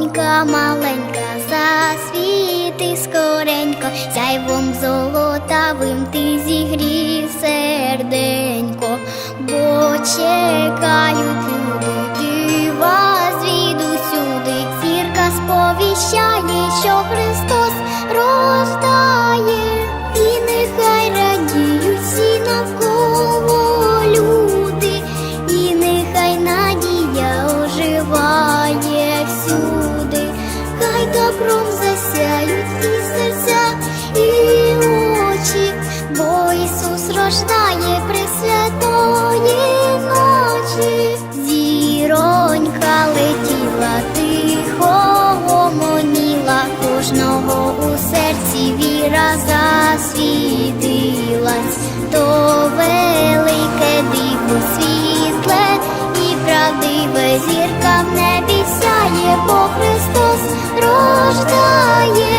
зіронька маленька, засвіти скоренько, сяйвом золотавим ти зігрій серденько, бо чекають люди дива звідусюди, зірка сповіщає, що Христос кожного у серці віра засвітилась, то велике диво світле і правдиве зірка в небі сяє, бо Христос рождає,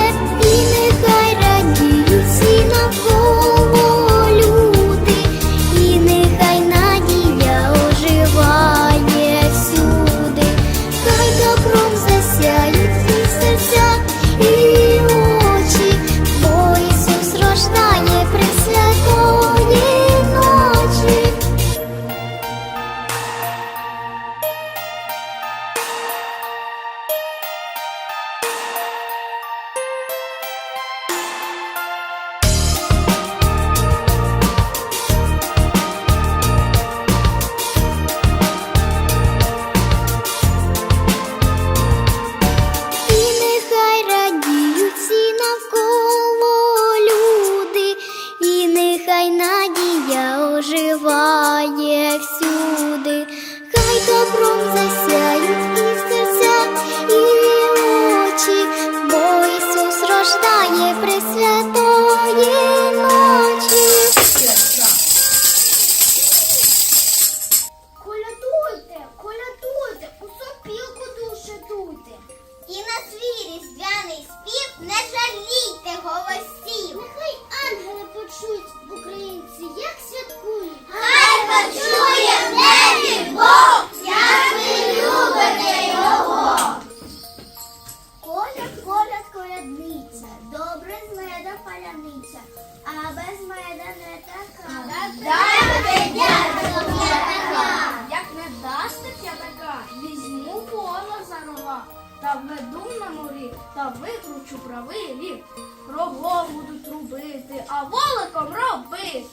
та викручу правий лік. Рогом буду трубити, а воликом робити.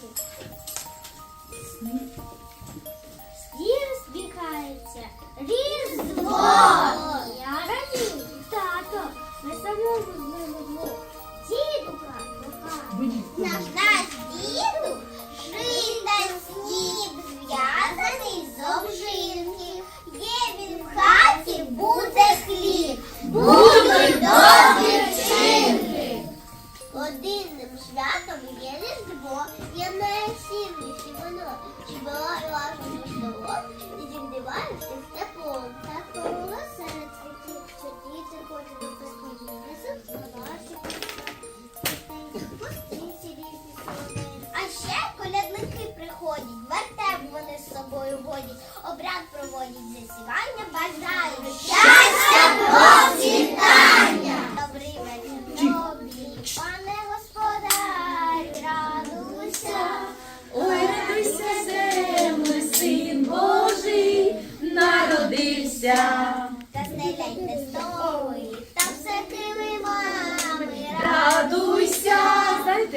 І зігріває тепло. Так повело серед діти хочуть до постійно. Несуть наші Пустинці різні. А ще колядники приходять, вертеп вони з собою водять, обряд проводять засівання, бажають щастя,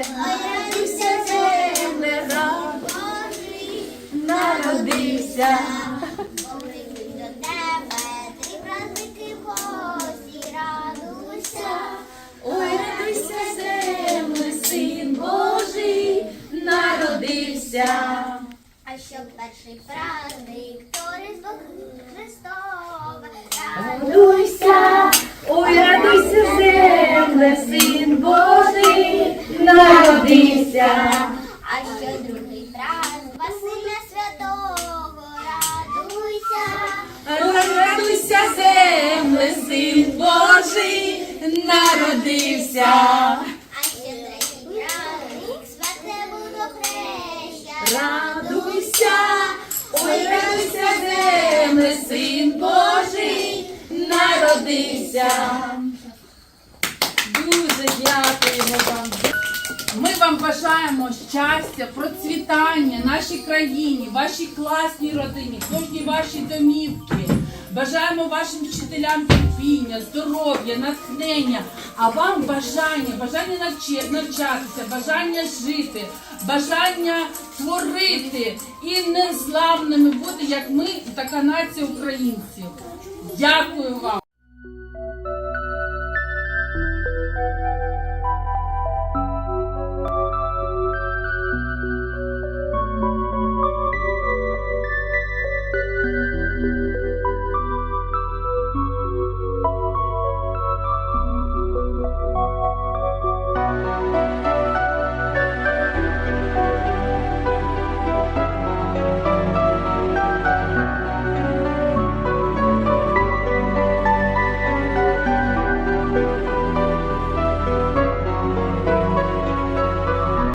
радуйся, земле, рад Божий. народився. Прийдуть до тебе, три праздники гості, радуйся. Ой, радуйся, земле, син Божий народився. А щоб перший праздник, то Різдво Христове, Радуйся, ой, радуйся, земле, син Божий народився. а що другий праздник, Василя Святого, радуйся. Радуйся, земле, син Божий народився. А ще третій праздник, святе водохреща, Радуйся, ой, радуйся, земле, син Божий народився. народився. Дуже дякуємо вам. Ми вам бажаємо щастя, процвітання нашій країні, вашій класній родині, кожній вашій домівці. Бажаємо вашим вчителям терпіння, здоров'я, натхнення, а вам бажання, бажання навчатися, бажання жити, бажання творити і незламними бути, як ми, така нація українців. Дякую вам.